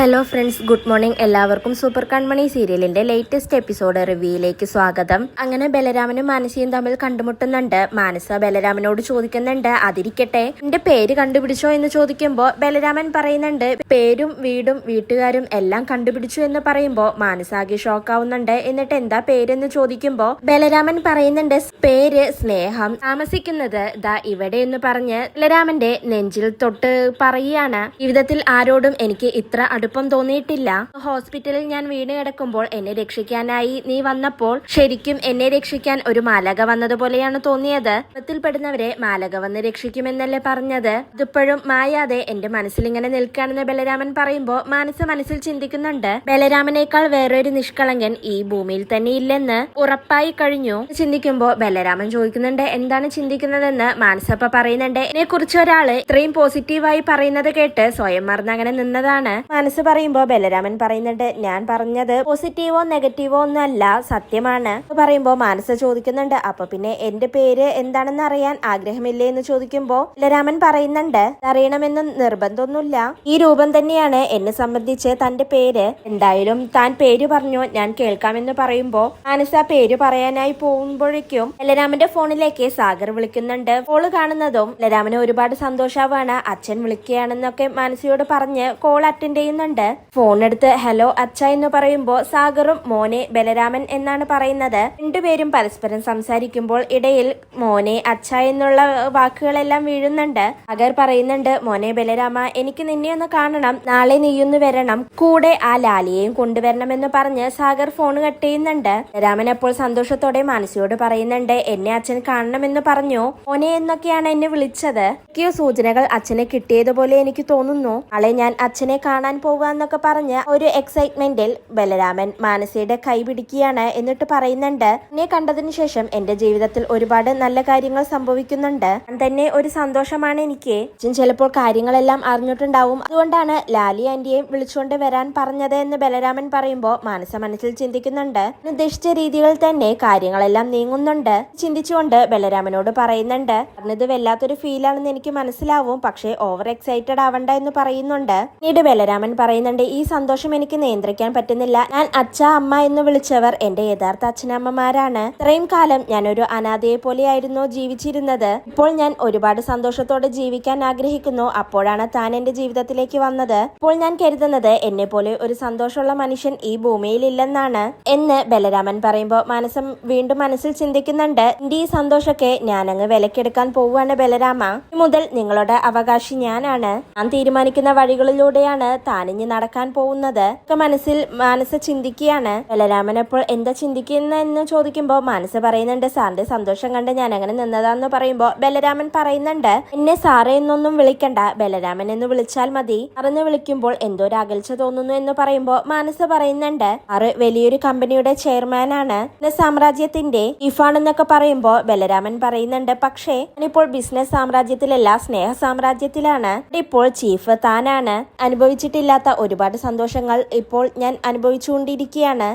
Hello friends good morning. എല്ലാവർക്കും super Kanmani സീരിയലിന്റെ latest episode റിവ്യൂയിലേക്ക് സ്വാഗതം. അങ്ങനെ ബലരാമനും മാനസിയും തമ്മിൽ കണ്ടുമുട്ടുന്നുണ്ട്. മാനസ ബലരാമനോട് ചോദിക്കുന്നുണ്ട് അതിരിക്കട്ടെ എന്റെ പേര് കണ്ടുപിടിച്ചോ? എന്ന് ചോദിക്കുമ്പോൾ ബലരാമൻ പറയുന്നുണ്ട് പേരും വീടും വീട്ടുകാരും എല്ലാം കണ്ടുപിടിച്ചു എന്ന് പറയുമ്പോ മാനസാകെ ഷോക്കാവുന്നുണ്ട്. എന്നിട്ട് എന്താ പേരെന്ന് ചോദിക്കുമ്പോൾ ബലരാമൻ പറയുന്നുണ്ട് പേര് സ്നേഹം. താമസിക്കുന്നത് ദാ ഇവിടെ എന്ന് പറഞ്ഞ് ബലരാമന്റെ നെഞ്ചിൽ തൊട്ട് പറയുകയാണ്. ജീവിതത്തിൽ ആരോടും എനിക്ക് ഇത്ര അടുപ്പം തോന്നിയിട്ടില്ല. ഹോസ്പിറ്റലിൽ ഞാൻ വീണ് കിടക്കുമ്പോൾ എന്നെ രക്ഷിക്കാനായി നീ വന്നപ്പോൾ ശരിക്കും എന്നെ രക്ഷിക്കാൻ ഒരു മാലക വന്നതുപോലെയാണ് തോന്നിയത്. പെടുന്നവരെ മാലക വന്ന് രക്ഷിക്കുമെന്നല്ലേ പറഞ്ഞത്. ഇതിപ്പോഴും മായാതെ എന്റെ മനസ്സിൽ ഇങ്ങനെ നിൽക്കുകയാണെന്ന് ബലരാമൻ പറയുമ്പോൾ മനസ്സ് മനസ്സിൽ ചിന്തിക്കുന്നുണ്ട്. ബലരാമനേക്കാൾ വേറൊരു നിഷ്കളങ്കൻ ഈ ഭൂമിയിൽ തന്നെ ഇല്ലെന്ന് ഉറപ്പായി കഴിഞ്ഞു. ചിന്തിക്കുമ്പോൾ ബലരാമൻ ചോദിക്കുന്നുണ്ട് എന്താണ് ചിന്തിക്കുന്നതെന്ന്? മാനസപ്പ പറയുന്നുണ്ട് എന്നെ കുറിച്ച് ഒരാൾ ഇത്രയും പോസിറ്റീവായി പറയുന്നത് കേട്ട് സ്വയം മറന്ന് അങ്ങനെ നിന്നതാണ്. മനസ്സ് പറയുമ്പോ ബലരാമൻ പറയുന്നുണ്ട് ഞാൻ പറഞ്ഞത് പോസിറ്റീവോ നെഗറ്റീവോ ഒന്നും അല്ല സത്യമാണ്. എന്ന് പറയുമ്പോ മാനസ ചോദിക്കുന്നുണ്ട് അപ്പൊ പിന്നെ എന്റെ പേര് എന്താണെന്ന് അറിയാൻ ആഗ്രഹമില്ലേ? എന്ന് ചോദിക്കുമ്പോ ബലരാമൻ പറയുന്നുണ്ട് അറിയണമെന്ന് നിർബന്ധമൊന്നുമില്ല. ഈ രൂപം തന്നെയാണ് എന്നെ സംബന്ധിച്ച് തന്റെ പേര്. എന്തായാലും താൻ പേര് പറഞ്ഞു ഞാൻ കേൾക്കാമെന്ന് പറയുമ്പോ മാനസ പേര് പറയാനായി പോകുമ്പോഴേക്കും ബലരാമന്റെ ഫോണിലേക്ക് സാഗർ വിളിക്കുന്നുണ്ട്. ഫോൾ കാണുന്നതും ബലരാമന് ഒരുപാട് സന്തോഷാവാണ്. അച്ഛൻ വിളിക്കുകയാണെന്നൊക്കെ മാനസയോട് പറഞ്ഞ് കോൾ അറ്റൻഡ് ചെയ്യുന്നുണ്ട് ഫോൺ എടുത്ത് ഹലോ അച്ഛ എന്ന് പറയുമ്പോൾ സാഗറും മോനെ ബലരാമൻ എന്നാണ് പറയുന്നത്. രണ്ടുപേരും പരസ്പരം സംസാരിക്കുമ്പോൾ ഇടയിൽ മോനെ അച്ഛ എന്നുള്ള വാക്കുകളെല്ലാം വീഴുന്നുണ്ട്. സാഗർ പറയുന്നുണ്ട് മോനെ ബലരാമ എനിക്ക് നിന്നെ ഒന്ന് കാണണം. നാളെ നീയൊന്ന് വരണം. കൂടെ ആ ലാലിയെയും കൊണ്ടുവരണമെന്ന് പറഞ്ഞ് സാഗർ ഫോൺ കട്ട് ചെയ്യുന്നുണ്ട്. ബലരാമൻ അപ്പോൾ സന്തോഷത്തോടെ മാനസിയോട് പറയുന്നുണ്ട് എന്നെ അച്ഛൻ കാണണമെന്ന് പറഞ്ഞു. മോനെ എന്നൊക്കെയാണ് എന്നെ വിളിച്ചത്. ഒക്കെയോ സൂചനകൾ അച്ഛനെ കിട്ടിയതുപോലെ എനിക്ക് തോന്നുന്നു. നാളെ ഞാൻ അച്ഛനെ കാണാൻ പോവാന്നൊക്കെ പറഞ്ഞ് ഒരു എക്സൈറ്റ്മെന്റിൽ ബലരാമൻ മാനസയുടെ കൈ പിടിക്കുകയാണ് എന്നിട്ട് പറയുന്നുണ്ട് എന്നെ കണ്ടതിന് ശേഷം എന്റെ ജീവിതത്തിൽ ഒരുപാട് നല്ല കാര്യങ്ങൾ സംഭവിക്കുന്നുണ്ട്. തന്നെ ഒരു സന്തോഷമാണ് എനിക്ക്. ചിലപ്പോൾ കാര്യങ്ങളെല്ലാം അറിഞ്ഞിട്ടുണ്ടാവും. അതുകൊണ്ടാണ് ലാലി ആന്റിയെയും വിളിച്ചുകൊണ്ട് വരാൻ പറഞ്ഞത് എന്ന് ബലരാമൻ പറയുമ്പോൾ മാനസ മനസ്സിൽ ചിന്തിക്കുന്നുണ്ട്. ഉദ്ദേശിച്ച രീതികൾ തന്നെ കാര്യങ്ങളെല്ലാം നീങ്ങുന്നുണ്ട്. ചിന്തിച്ചുകൊണ്ട് ബലരാമനോട് പറയുന്നുണ്ട് പറഞ്ഞത് വല്ലാത്തൊരു ഫീലാണെന്ന് എനിക്ക് മനസ്സിലാവും. പക്ഷേ ഓവർ എക്സൈറ്റഡ് ആവണ്ട എന്ന് പറയുന്നുണ്ട്. പിന്നീട് ബലരാമൻ പറയുന്നുണ്ട് ഈ സന്തോഷം എനിക്ക് നിയന്ത്രിക്കാൻ പറ്റുന്നില്ല. ഞാൻ അച്ഛ അമ്മ എന്ന് വിളിച്ചവർ എന്റെ യഥാർത്ഥ അച്ഛനമ്മമാരാണ്. ഇത്രയും കാലം ഞാൻ ഒരു അനാഥയെ പോലെയായിരുന്നു ജീവിച്ചിരുന്നത്. ഇപ്പോൾ ഞാൻ ഒരുപാട് സന്തോഷത്തോടെ ജീവിക്കാൻ ആഗ്രഹിക്കുന്നു. അപ്പോഴാണ് താൻ എന്റെ ജീവിതത്തിലേക്ക് വന്നത്. ഇപ്പോൾ ഞാൻ കരുതുന്നത് എന്നെ പോലെ ഒരു സന്തോഷമുള്ള മനുഷ്യൻ ഈ ഭൂമിയിൽ ഇല്ലെന്നാണ് എന്ന് ബലരാമൻ പറയുമ്പോൾ മനസ്സും വീണ്ടും മനസ്സിൽ ചിന്തിക്കുന്നുണ്ട്. എന്റെ ഈ സന്തോഷമൊക്കെ ഞാനങ്ങ് വിലക്കെടുക്കാൻ പോവുകയാണ് ബലരാമ. മുതൽ നിങ്ങളുടെ അവകാശി ഞാനാണ്. ഞാൻ തീരുമാനിക്കുന്ന വഴികളിലൂടെയാണ് താനിഞ്ഞ് നടക്കാൻ പോകുന്നത്. ഒക്കെ മനസ്സിൽ മാനസ ചിന്തിക്കുകയാണ്. ബലരാമൻ അപ്പോൾ എന്താ ചിന്തിക്കുന്നതെന്ന് ചോദിക്കുമ്പോൾ മനസ്സ് പറയുന്നുണ്ട് സാറിന്റെ സന്തോഷം കണ്ട് ഞാൻ അങ്ങനെ നിന്നതാന്ന് പറയുമ്പോൾ ബലരാമൻ പറയുന്നുണ്ട്. എന്നെ സാറേ എന്നൊന്നും വിളിക്കണ്ട. ബലരാമൻ എന്ന് വിളിച്ചാൽ മതി. അറിഞ്ഞ് വിളിക്കുമ്പോൾ എന്തോ ഒരു അകൽച്ച തോന്നുന്നു എന്ന് പറയുമ്പോൾ മാനസ പറയുന്നുണ്ട്. ആറ് വലിയൊരു കമ്പനിയുടെ ചെയർമാനാണ് ആണ്. സാമ്രാജ്യത്തിന്റെ ഇഫാണെന്നൊക്കെ പറയുമ്പോൾ ബലരാമൻ പറയുന്നുണ്ട്. പക്ഷേ ഇപ്പോൾ ബിസിനസ് സാമ്രാജ്യത്തിലല്ല സ്നേഹ സാമ്രാജ്യത്തിലാണ്. ഇപ്പോൾ ചീഫ് താനാണ്. അനുഭവിച്ചിട്ടില്ലാത്ത ഒരുപാട് സന്തോഷങ്ങൾ ഇപ്പോൾ ഞാൻ അനുഭവിച്ചുകൊണ്ടിരിക്കുകയാണ്.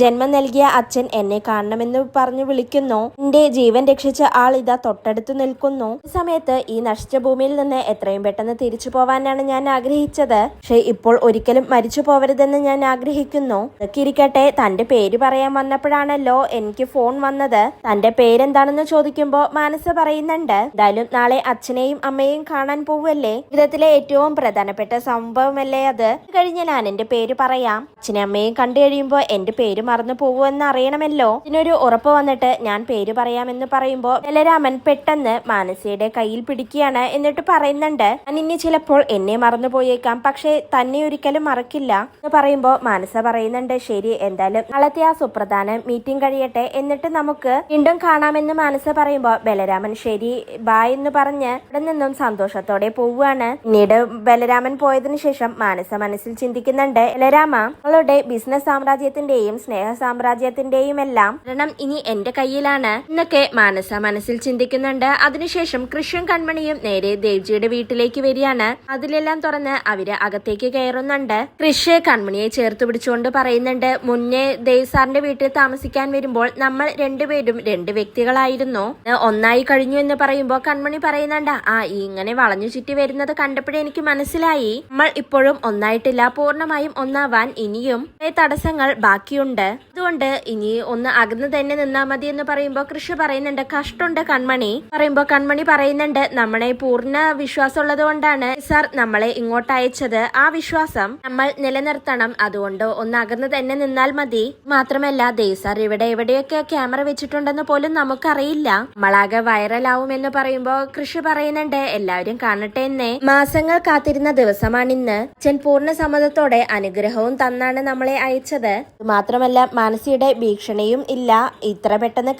ജന്മം നൽകിയ അച്ഛൻ എന്നെ കാണണമെന്ന് പറഞ്ഞു വിളിക്കുന്നു. എന്റെ ജീവൻ രക്ഷിച്ച ആൾ ഇതാ തൊട്ടടുത്ത് നിൽക്കുന്നു. ഈ സമയത്ത് ഈ നശിച്ച ഭൂമിയിൽ നിന്ന് എത്രയും പെട്ടെന്ന് തിരിച്ചു പോവാനാണ് ഞാൻ ആഗ്രഹിച്ചത്. പക്ഷെ ഇപ്പോൾ ഒരിക്കലും മരിച്ചു പോവരുതെന്ന് ഞാൻ ആഗ്രഹിക്കുന്നു. ഇരിക്കട്ടെ തന്റെ പേര് പറയാൻ വന്നപ്പോഴാണല്ലോ എനിക്ക് ഫോൺ വന്നത്. തന്റെ പേരെന്താണെന്ന് ചോദിക്കുമ്പോ മനസ്സ് പറയുന്നുണ്ട്. എന്തായാലും നാളെ അച്ഛനെയും അമ്മയെയും കാണാൻ പോവല്ലേ? ജീവിതത്തിലെ ഏറ്റവും പ്രധാനപ്പെട്ട സംഭവമല്ലേ അത്? കഴിഞ്ഞ ഞാൻ എന്റെ പേര് പറയാം. അച്ഛനെ അമ്മയും കണ്ടു കഴിയുമ്പോ എന്റെ പേര് മറന്നു പോകുമെന്ന് അറിയണമല്ലോ. ഇതിനൊരു ഉറപ്പ് വന്നിട്ട് ഞാൻ പേര് പറയാമെന്ന് പറയുമ്പോ ബലരാമൻ പെട്ടെന്ന് മാനസയുടെ കയ്യിൽ പിടിക്കുകയാണ് എന്നിട്ട് പറയുന്നുണ്ട് ഞാൻ ഇനി ചിലപ്പോൾ എന്നെ മറന്നു പോയേക്കാം പക്ഷേ തന്നെ ഒരിക്കലും മറക്കില്ല. എന്ന് പറയുമ്പോ മാനസ പറയുന്നുണ്ട് ശരി എന്തായാലും നാളത്തെ ആ സുപ്രധാന മീറ്റിംഗ് കഴിയട്ടെ. എന്നിട്ട് നമുക്ക് വീണ്ടും കാണാമെന്ന് മാനസ പറയുമ്പോ ബലരാമൻ ശരി ബായ് എന്ന് പറഞ്ഞ് ഇവിടെ നിന്നും സന്തോഷത്തോടെ പോവുകയാണ്. പിന്നീട് ബലരാമൻ പോയതിനു ശേഷം മാനസ മനസ്സിൽ ചിന്തിക്കുന്നുണ്ട് ബലരാമ നിങ്ങളുടെ ബിസിനസ് സാമ്രാജ്യത്തിന്റെയും സ്നേഹ സാമ്രാജ്യത്തിന്റെയും എല്ലാം കാരണം ഇനി എന്റെ കയ്യിലാണ്. എന്നൊക്കെ മാനസ മനസ്സിൽ ചിന്തിക്കുന്നുണ്ട്. അതിനുശേഷം കൃഷ്ണൻ കൺമണിയും നേരെ ദേവ്ജിയുടെ വീട്ടിലേക്ക് വരികയാണ്. അതിലെല്ലാം തുറന്ന് അവർ അകത്തേക്ക് കയറുന്നുണ്ട്. കൃഷ് കൺമണിയെ ചേർത്ത് പിടിച്ചുകൊണ്ട് പറയുന്നുണ്ട് മുന്നേ ദേവ് സാറിന്റെ വീട്ടിൽ താമസിക്കാൻ വരുമ്പോൾ നമ്മൾ രണ്ടുപേരും രണ്ട് വ്യക്തികളായിരുന്നു. ഒന്നായി കഴിഞ്ഞു എന്ന് പറയുമ്പോൾ കൺമണി പറയുന്നുണ്ട് ആ ഇങ്ങനെ വളഞ്ഞു ചുറ്റി വരുന്നത് കണ്ടപ്പോഴേ എനിക്ക് മനസ്സിലായി. നമ്മൾ ഇപ്പോഴും ഒന്നായിട്ടില്ല പൂർണമായും ഒന്നാവാൻ ഇനിയും തടസ്സങ്ങൾ ബാക്കിയുണ്ട്. അതുകൊണ്ട് ഇനി ഒന്ന് അകന്ന് തന്നെ നിന്നാ മതി എന്ന് പറയുമ്പോൾ കൃഷി പറയുന്നുണ്ട്. കഷ്ടമുണ്ട് കൺമണി പറയുമ്പോ കൺമണി പറയുന്നുണ്ട് നമ്മളെ പൂർണ വിശ്വാസമുള്ളത് കൊണ്ടാണ് സാർ നമ്മളെ ഇങ്ങോട്ട് അയച്ചത്. ആ വിശ്വാസം നമ്മൾ നിലനിർത്തണം. അതുകൊണ്ട് ഒന്ന് അകന്ന് തന്നെ നിന്നാൽ മതി. മാത്രമല്ല ദേ സാർ ഇവിടെ എവിടെയൊക്കെ ക്യാമറ വെച്ചിട്ടുണ്ടെന്ന് പോലും നമുക്കറിയില്ല. നമ്മളാകെ വൈറലാവുമെന്ന് പറയുമ്പോ കൃഷി പറയുന്നുണ്ട്. എല്ലാവരും കാണട്ടെ എന്നേ. മാസങ്ങൾ കാത്തിരുന്ന ദിവസമാണിന്ന് അച്ഛൻ പൂർണ സമ്മതത്തോടെ അനുഗ്രഹവും തന്നാണ് നമ്മളെ അയച്ചത്. മാത്രമല്ല മാനസിയുടെ ഭീഷണിയും ഇല്ല. ഇത്ര പെട്ടെന്ന്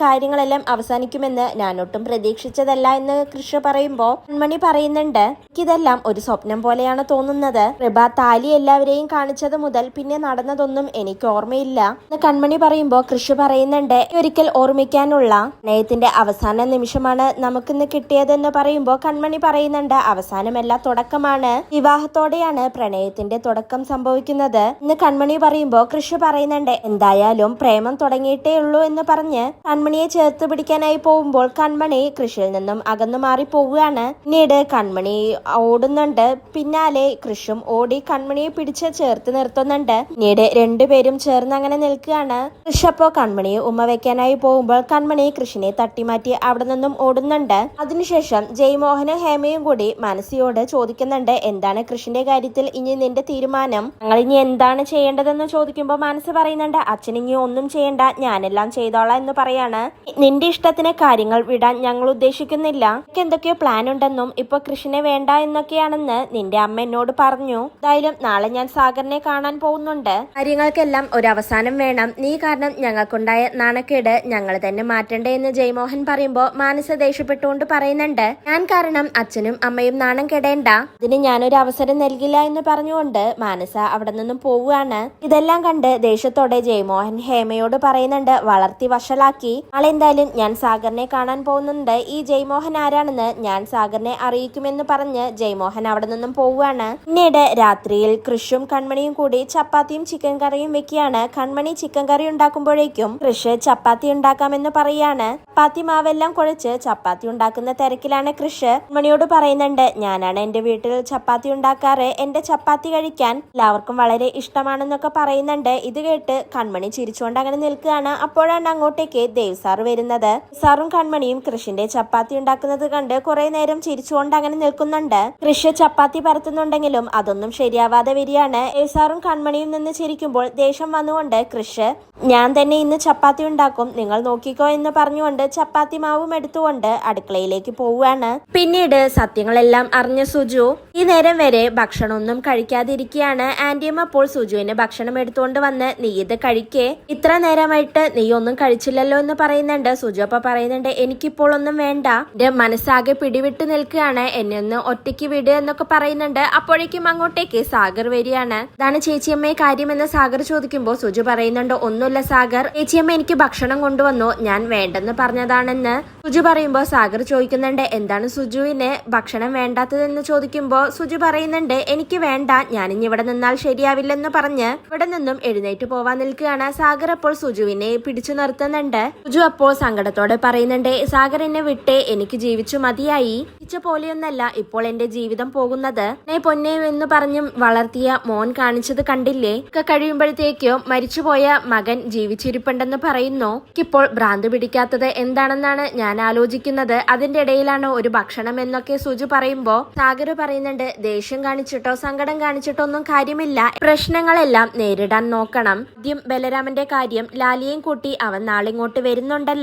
കാര്യങ്ങളെല്ലാം അവസാനിക്കുമെന്ന് ഞാനൊട്ടും പ്രതീക്ഷിച്ചതല്ല എന്ന് കൃഷ്ണ പറയുമ്പോ കൺമണി പറയുന്നുണ്ട്. എനിക്കിതെല്ലാം ഒരു സ്വപ്നം പോലെയാണ് തോന്നുന്നത്. കൃപ താലി എല്ലാവരെയും കാണിച്ചത് മുതൽ പിന്നെ നടന്നതൊന്നും എനിക്ക് ഓർമ്മയില്ല. എന്ന് കൺമണി പറയുമ്പോൾ കൃഷി പറയുന്നുണ്ട് ഒരിക്കൽ ഓർമ്മിക്കാനുള്ള പ്രണയത്തിന്റെ അവസാന നിമിഷമാണ് നമുക്കിന്ന് കിട്ടിയതെന്ന് പറയുമ്പോൾ കൺമണി പറയുന്നുണ്ട് അവസാനമല്ല തുടക്കമാണ്. വിവാഹത്തോടെയാണ് പ്രണയത്തിന്റെ തുടക്കം സംഭവിക്കുന്നത് എന്ന് കൺമണി പറയുമ്പോൾ കൃഷി പറയുന്നുണ്ട് എന്തായാലും പ്രേമം തുടങ്ങിയിട്ടേ ഉള്ളൂ എന്ന് പറഞ്ഞ് കൺമണിയെ ചേർത്ത്. പിടിക്കാനായി പോകുമ്പോൾ കൺമണി കൃഷിയിൽ നിന്നും അകന്നു മാറി പോവുകയാണ്. പിന്നീട് കൺമണി ഓടുന്നുണ്ട്. പിന്നാലെ കൃഷും ഓടി കൺമണിയെ പിടിച്ച് ചേർത്ത് നിർത്തുന്നുണ്ട്. പിന്നീട് രണ്ടുപേരും ചേർന്ന് അങ്ങനെ നിൽക്കുകയാണ്. കൃഷ് അപ്പോ കൺമണിയെ ഉമ്മ വെക്കാനായി പോകുമ്പോൾ കൺമണി കൃഷിനെ തട്ടിമാറ്റി അവിടെ നിന്നും ഓടുന്നുണ്ട്. അതിനുശേഷം ജയ്മോഹനും ഹേമയും കൂടി മനസ്സിയോട് ചോദിക്കുന്നുണ്ട് എന്താണ് കൃഷിന്റെ കാര്യത്തിൽ ഇനി നിന്റെ തീരുമാനം? ഞങ്ങൾ ഇനി എന്താണ് ചെയ്യേണ്ടതെന്ന് ചോദിക്കുമ്പോൾ മനസ്സ് പറയുന്നുണ്ട് അച്ഛൻ ഇനി ഒന്നും ചെയ്യണ്ട ഞാനെല്ലാം ചെയ്തോളാം എന്ന് പറയാണ്. നിന്റെ ഇഷ്ടത്തിന് കാര്യങ്ങൾ വിടാൻ ഞങ്ങൾ ഉദ്ദേശിക്കുന്നില്ല. എന്തൊക്കെയോ പ്ലാൻ ഉണ്ടെന്നും ഇപ്പൊ കൃഷിനെ വേണ്ട എന്നൊക്കെയാണെന്ന് നിന്റെ അമ്മ എന്നോട് പറഞ്ഞു. എന്തായാലും നാളെ ഞാൻ സാഗറിനെ കാണാൻ പോകുന്നുണ്ട്. കാര്യങ്ങൾക്കെല്ലാം ഒരു അവസാനം വേണം. നീ കാരണം ഞങ്ങൾക്കുണ്ടായ നാണക്കേട് ഞങ്ങൾ തന്നെ മാറ്റണ്ടേ എന്ന് ജയ്മോഹൻ പറയുമ്പോ മാനസ ദേഷ്യപ്പെട്ടുകൊണ്ട് പറയുന്നുണ്ട്. ഞാൻ കാരണം അച്ഛനും അമ്മയും നാണം കെടേണ്ട. ഇതിന് ഞാനൊരു അവസരം നൽകില്ല എന്ന് പറഞ്ഞുകൊണ്ട് മാനസ അവിടെ നിന്നും പോവുകയാണ്. ഇതെല്ലാം കണ്ട് ദേഷ്യത്തോടെ ജയ്മോഹൻ ഹേമയോട് പറയുന്നുണ്ട് വളർത്തി വഷളാക്കി. നാളെ എന്തായാലും ഞാൻ സാഗറിനെ കാണാൻ പോകുന്നുണ്ട്. ഈ ജയ്മോഹൻ ആരാണെന്ന് ഞാൻ സാഗറിനെ അറിയിക്കുമെന്ന് പറഞ്ഞ് ജയ്മോഹൻ അവിടെ നിന്നും പോവുകയാണ്. പിന്നീട് രാത്രിയിൽ കൃഷും കൺമണിയും കൂടി ചപ്പാത്തിയും ചിക്കൻ കറിയും വെക്കുകയാണ്. കൺമണി ചിക്കൻ കറി ഉണ്ടാക്കുമ്പോഴേക്കും കൃഷ് ചപ്പാത്തി ഉണ്ടാക്കാമെന്ന് പറയാണ് ചപ്പാത്തി മാവെല്ലാം കുഴച്ച് ചപ്പാത്തി ഉണ്ടാക്കുന്ന തിരക്കിലാണ് കൃഷ്. കൺമണിയോട് പറയുന്നുണ്ട് ഞാനാണ് എന്റെ വീട്ടിൽ ചപ്പാത്തി ഉണ്ടാക്കാറ്. എന്റെ ചപ്പാത്തി കഴിക്കാൻ എല്ലാവർക്കും വളരെ ഇഷ്ടമാണെന്നൊക്കെ പറയുന്നുണ്ട്. ഇത് കേട്ട് കൺമണി ചിരിച്ചുകൊണ്ട് അങ്ങനെ നിൽക്കുകയാണ്. അപ്പോഴാണ് അങ്ങോട്ടേക്ക് ദേവ് സാർ വരുന്നത്. സാറും കൺമണിയും കൃഷിന്റെ ചപ്പാത്തി ഉണ്ടാക്കുന്നത് കണ്ട് കുറെ നേരം ചിരിച്ചുകൊണ്ട് അങ്ങനെ നിൽക്കുന്നുണ്ട്. കൃഷി ചപ്പാത്തി പരത്തുന്നുണ്ടെങ്കിലും അതൊന്നും ശരിയാവാതെ വരികയാണ്. ദേവ് സാറും കൺമണിയും നിന്ന് ചിരിക്കുമ്പോൾ ദേഷ്യം വന്നുകൊണ്ട് കൃഷ് ഞാൻ തന്നെ ഇന്ന് ചപ്പാത്തി ഉണ്ടാക്കും. നിങ്ങൾ നോക്കിക്കോ എന്ന് പറഞ്ഞുകൊണ്ട് ചപ്പാത്തി മാവും എടുത്തുകൊണ്ട് അടുക്കളയിലേക്ക് പോവുകയാണ്. പിന്നീട് സത്യങ്ങളെല്ലാം അറിഞ്ഞ സുജു ഈ നേരം വരെ ഭക്ഷണമൊന്നും കഴിക്കാതിരിക്കുകയാണ്. ആന്റിയും അപ്പോൾ സുജുവിന് ഭക്ഷണം എടുത്തുകൊണ്ട് വന്ന് നീ ഇത് കഴിക്കേ. ഇത്ര നേരമായിട്ട് നീ ഒന്നും കഴിച്ചില്ലല്ലോ എന്ന് പറയുന്നുണ്ട്. സുജു സുജപ്പ പറയുന്നുണ്ട് എനിക്കിപ്പോൾ ഒന്നും വേണ്ട. എന്റെ മനസ്സാകെ പിടിവിട്ട് നിൽക്കുകയാണ്. എന്നെ ഒന്ന് ഒറ്റയ്ക്ക് വിട് എന്നൊക്കെ പറയുന്നുണ്ട്. അപ്പോഴേക്കും അങ്ങോട്ടേക്ക് സാഗർ വരികയാണ്. ഇതാണ് ചേച്ചിയമ്മയെ കാര്യമെന്ന് സാഗർ ചോദിക്കുമ്പോൾ സുജു പറയുന്നുണ്ട് ഒന്നുമില്ല സാഗർ. ചേച്ചിയമ്മ എനിക്ക് ഭക്ഷണം കൊണ്ടുവന്നു. ഞാൻ വേണ്ടെന്ന് പറഞ്ഞതാണെന്ന്. സുജു പറയുമ്പോൾ സാഗർ ചോദിക്കുന്നുണ്ട് എന്താണ് സുജുവിന് ഭക്ഷണം വേണ്ടാത്തതെന്ന് ചോദിക്കുമ്പോൾ? സുജു പറയുന്നുണ്ട് എനിക്ക് വേണ്ട. ഞാനിനി ഇവിടെ നിന്നാൽ ശരിയാവില്ലെന്ന് പറഞ്ഞ് ഇവിടെ നിന്നും എഴുന്നേറ്റ് പോവാൻ നിൽക്കുകയാണ്. സാഗർ അപ്പോൾ സുജുവിനെ പിടിച്ചു നിർത്തുന്നുണ്ട്. സുജു അപ്പോൾ സങ്കടത്തോടെ പറയുന്നുണ്ട് സാഗർ എന്നെ വിട്ടേ എനിക്ക് ജീവിച്ചു മതിയായി. ഇച്ച പോലെയൊന്നല്ല ഇപ്പോൾ എന്റെ ജീവിതം പോകുന്നത്. നേ പൊന്നെ എന്ന് പറഞ്ഞും വളർത്തിയ മോൻ കാണിച്ചത് കണ്ടില്ലേ? ഒക്കെ കഴിയുമ്പോഴത്തേക്കും മരിച്ചുപോയ മകൻ ജീവിച്ചിരിപ്പുണ്ടെന്ന് പറയുന്നു. ഇപ്പോൾ ഭ്രാന്ത് പിടിക്കാത്തത് എന്താണെന്നാണ് ഞാൻ ആലോചിക്കുന്നത്. അതിന്റെ ഇടയിലാണ് ഒരു ഭക്ഷണം എന്നൊക്കെ സുജു പറയുമ്പോ സാഗർ പറയുന്നുണ്ട് ദേഷ്യം കാണിച്ചിട്ടോ സങ്കടം കാണിച്ചിട്ടോ ഒന്നും കാര്യമില്ല. പ്രശ്നങ്ങളെല്ലാം നേരിടാൻ നോക്കണം. ആദ്യം ബലരാമന്റെ കാര്യം ലാലിയെയും കൂട്ടി അവൻ നാളെ ഇങ്ങോട്ട്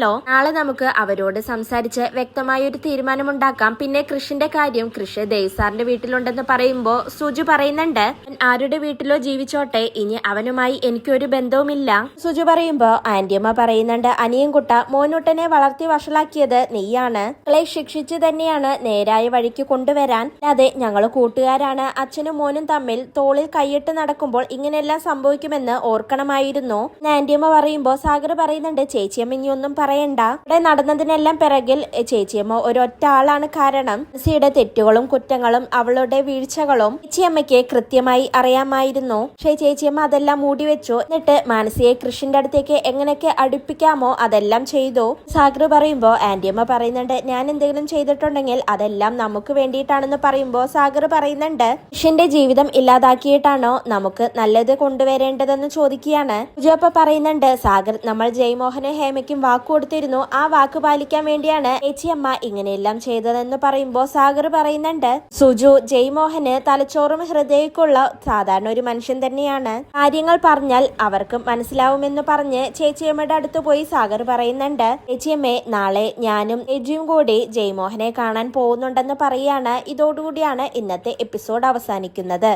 വരുന്നുണ്ടല്ലോ നാളെ നമുക്ക് അവരോട് സംസാരിച്ച് വ്യക്തമായ ഒരു തീരുമാനമുണ്ടാക്കാം. പിന്നെ കൃഷിന്റെ കാര്യം കൃഷി ദേവ്സാറിന്റെ വീട്ടിലുണ്ടെന്ന് പറയുമ്പോ സുജു പറയുന്നുണ്ട്. ആരുടെ വീട്ടിലോ ജീവിച്ചോട്ടെ ഇനി അവനുമായി എനിക്കൊരു ബന്ധവുമില്ല. സുജു പറയുമ്പോ ആന്റിയമ്മ പറയുന്നുണ്ട് അനിയൻകുട്ട മോനൂട്ടനെ വളർത്തി വഷളാക്കിയത് നീയാണ്. മക്കളെ ശിക്ഷിച്ചു തന്നെയാണ് നേരായ വഴിക്ക് കൊണ്ടുവരാൻ. അതെ ഞങ്ങൾ കൂട്ടുകാരാണ്. അച്ഛനും മോനും തമ്മിൽ തോളിൽ കൈയിട്ട് നടക്കുമ്പോൾ ഇങ്ങനെയെല്ലാം സംഭവിക്കുമെന്ന് ഓർക്കണമായിരുന്നു. ആന്റിയമ്മ പറയുമ്പോ സാഗർ പറയുന്നുണ്ട് ചേച്ചിയമ്മ ഇനി ഒന്നും പറയണ്ട. ഇവിടെ നടന്നതിനെല്ലാം പിറകിൽ ചേച്ചിയമ്മ ഒരൊറ്റ ആളാണ് കാരണം സിയുടെ തെറ്റുകളും കുറ്റങ്ങളും അവളുടെ വീഴ്ചകളും ചേച്ചിയമ്മയ്ക്ക് കൃത്യമായി അറിയാമായിരുന്നു. പക്ഷേ ചേച്ചിയമ്മ അതെല്ലാം മൂടി വെച്ചു. എന്നിട്ട് മാനസിയെ കൃഷിന്റെ അടുത്തേക്ക് എങ്ങനെയൊക്കെ അടുപ്പിക്കാമോ അതെല്ലാം ചെയ്തു. സാഗർ പറയുമ്പോ ആന്റിയമ്മ പറയുന്നുണ്ട് ഞാൻ എന്തെങ്കിലും ചെയ്തിട്ടുണ്ടെങ്കിൽ അതെല്ലാം നമുക്ക് വേണ്ടിയിട്ടാണെന്ന് പറയുമ്പോ സാഗർ പറയുന്നുണ്ട്. കൃഷിന്റെ ജീവിതം ഇല്ലാതാക്കിയിട്ടാണോ നമുക്ക് നല്ലത് കൊണ്ടുവരേണ്ടതെന്ന് ചോദിക്കുകയാണ്. സുജു പറയുന്നുണ്ട് സാഗർ നമ്മൾ ജയ്മോഹനും ഹേമയ്ക്കും വാക്ക് കൊടുത്തിരുന്നു. ആ വാക്ക് പാലിക്കാൻ വേണ്ടിയാണ് ചേച്ചിയമ്മ ഇങ്ങനെയെല്ലാം ചെയ്തതെന്ന് പറയുമ്പോൾ സാഗർ പറയുന്നുണ്ട് സുജു ജയ്മോഹന് തലച്ചോറും ഹൃദയക്കുള്ള സാധാരണ ഒരു മനുഷ്യൻ തന്നെയാണ്. കാര്യങ്ങൾ പറഞ്ഞാൽ അവർക്ക് മനസ്സിലാവുമെന്ന് പറഞ്ഞ് ചേച്ചിയമ്മയുടെ അടുത്ത് പോയി സാഗർ പറയുന്നുണ്ട് ചേച്ചിയമ്മേ നാളെ ഞാനും എജിയും കൂടി ജയ്മോഹനെ കാണാൻ പോകുന്നുണ്ടെന്ന് പറയാണ്. ഇതോടുകൂടിയാണ് ഇന്നത്തെ എപ്പിസോഡ് അവസാനിക്കുന്നത്.